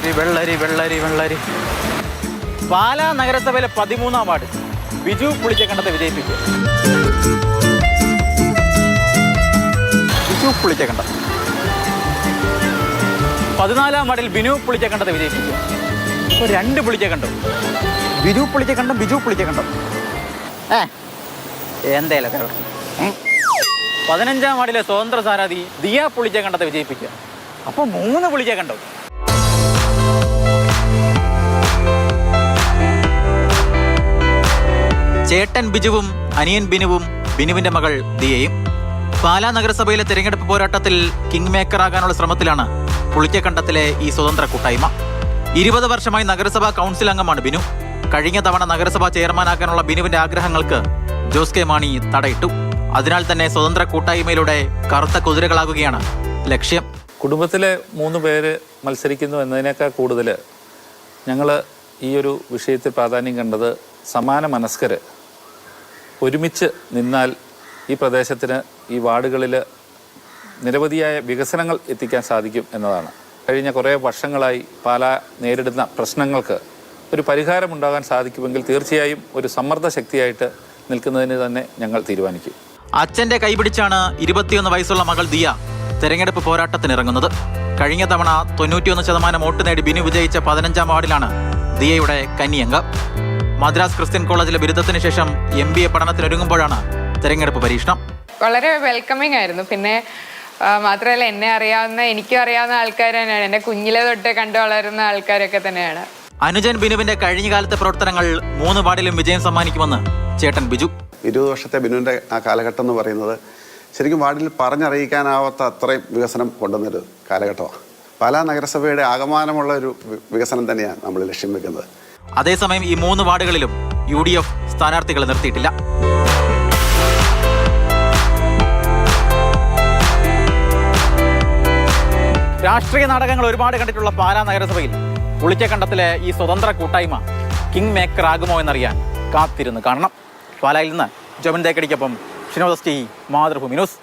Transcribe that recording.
വെള്ളരി വെള്ളരി വെള്ളരി വെള്ളരി. പാലാ നഗരസഭയിലെ പതിമൂന്നാം വാർഡ്. ബിജു പുളിച്ചക്കണ്ടത്തെ വിജയിപ്പിക്കുക. ബിജു പുളിച്ചക്കണ്ട പതിനാലാം വാർഡിൽ ബിനു പുളിച്ചക്കണ്ടത്തെ വിജയിപ്പിക്കുക. ഇപ്പോൾ രണ്ട് പുളിച്ചക്കണ്ടം ബിജു പുളിച്ചക്കണ്ടം ബിജു പുളിച്ചക്കണ്ടം ഏ എന്തേലൊക്കെ. പതിനഞ്ചാം വാർഡിലെ സ്വതന്ത്ര സാരാധി ദിയ പുളിച്ചക്കണ്ടത്തെ വിജയിപ്പിക്കുക. അപ്പോൾ മൂന്ന് പുളിച്ചക്കണ്ടം ചേട്ടൻ ബിജുവും അനിയൻ ബിനുവും ബിനുവിന്റെ മകൾ ദിയയും. പാലാ നഗരസഭയിലെ തെരഞ്ഞെടുപ്പ് പോരാട്ടത്തിൽ കിങ് മേക്കർ ആകാനുള്ള ശ്രമത്തിലാണ് പുളിക്കക്കണ്ടത്തിലെ ഈ സ്വതന്ത്ര കൂട്ടായ്മ. ഇരുപത് വർഷമായി നഗരസഭാ കൗൺസിൽ അംഗമാണ് ബിനു. കഴിഞ്ഞ തവണ നഗരസഭാ ചെയർമാനാകാനുള്ള ബിനുവിന്റെ ആഗ്രഹങ്ങൾക്ക് ജോസ് കെ മാണി തടയിട്ടു. അതിനാൽ തന്നെ സ്വതന്ത്ര കൂട്ടായ്മയിലൂടെ കറുത്ത കുതിരകളാകുകയാണ് ലക്ഷ്യം. കുടുംബത്തിലെ മൂന്ന് പേര് മത്സരിക്കുന്നു എന്നതിനേക്കാൾ കൂടുതൽ ഞങ്ങൾ ഈ ഒരു വിഷയത്തിൽ പ്രാധാന്യം കണ്ടത് സമാന മനസ്കര് ഒരുമിച്ച് നിന്നാൽ ഈ പ്രദേശത്തിന് ഈ വാർഡുകളിൽ നിരവധിയായ വികസനങ്ങൾ എത്തിക്കാൻ സാധിക്കും എന്നതാണ്. കഴിഞ്ഞ കുറേ വർഷങ്ങളായി പാല നേരിടുന്ന പ്രശ്നങ്ങൾക്ക് ഒരു പരിഹാരമുണ്ടാകാൻ സാധിക്കുമെങ്കിൽ തീർച്ചയായും ഒരു സമ്മർദ്ദ ശക്തിയായിട്ട് നിൽക്കുന്നതിന് തന്നെ ഞങ്ങൾ തീരുമാനിക്കും. അച്ഛന്റെ കൈപിടിച്ചാണ് ഇരുപത്തിയൊന്ന് വയസ്സുള്ള മകൾ ദിയ തെരഞ്ഞെടുപ്പ് പോരാട്ടത്തിനിറങ്ങുന്നത്. കഴിഞ്ഞ തവണ തൊണ്ണൂറ്റിയൊന്ന് ശതമാനം വോട്ട് നേടി ബിനു വിജയിച്ച പതിനഞ്ചാം വാർഡിലാണ് ദിയയുടെ കന്നിയംഗം മദ്രാസ് ക്രിസ്ത്യൻ കോളേജിലെ ബിരുദത്തിന് ശേഷം എം ബി എ പഠനത്തിനൊരുങ്ങുമ്പോഴാണ് തെരഞ്ഞെടുപ്പ് പരീക്ഷണം. വളരെ വെൽക്കമിങ് ആയിരുന്നു. പിന്നെ മാത്രമല്ല എന്നെ അറിയാവുന്ന എനിക്കും അറിയാവുന്ന ആൾക്കാർ തന്നെയാണ്. എന്റെ കുഞ്ഞിലെ തൊട്ട് കണ്ടു വളരുന്ന ആൾക്കാരൊക്കെ തന്നെയാണ്. അനുജൻ ബിനുവിന്റെ കഴിഞ്ഞ കാലത്തെ പ്രവർത്തനങ്ങൾ മൂന്ന് വാർഡിലും വിജയം സമ്മാനിക്കുമെന്ന് ചേട്ടൻ ബിജു. ഇരുപത് വർഷത്തെ ബിനുവിന്റെ ആ കാലഘട്ടം എന്ന് പറയുന്നത് ശരിക്കും വാർഡിൽ പറഞ്ഞറിയിക്കാനാവാത്ത അത്രയും വികസനം കൊണ്ടുവന്നൊരു കാലഘട്ടമാണ്. പാലാ നഗരസഭയുടെ ആകമാനമുള്ള ഒരു വികസനം തന്നെയാണ് നമ്മൾ ലക്ഷ്യം വെക്കുന്നത്. അതേസമയം ഈ മൂന്ന് വാർഡുകളിലും യു ഡി എഫ് സ്ഥാനാർത്ഥികളെ നിർത്തിയിട്ടില്ല. രാഷ്ട്രീയ നാടകങ്ങൾ ഒരുപാട് കണ്ടിട്ടുള്ള പാലാ നഗരസഭയിൽ പുളിച്ചക്കണ്ടത്തിലെ ഈ സ്വതന്ത്ര കൂട്ടായ്മ കിങ് മേക്കർ ആകുമോ എന്നറിയാൻ കാത്തിരുന്ന് കാണണം. പാലായിൽ നിന്ന് ജോമിൻ തേക്കടിക്കൊപ്പം ഷിനോദസ് ടി മാതൃഭൂമി ന്യൂസ്.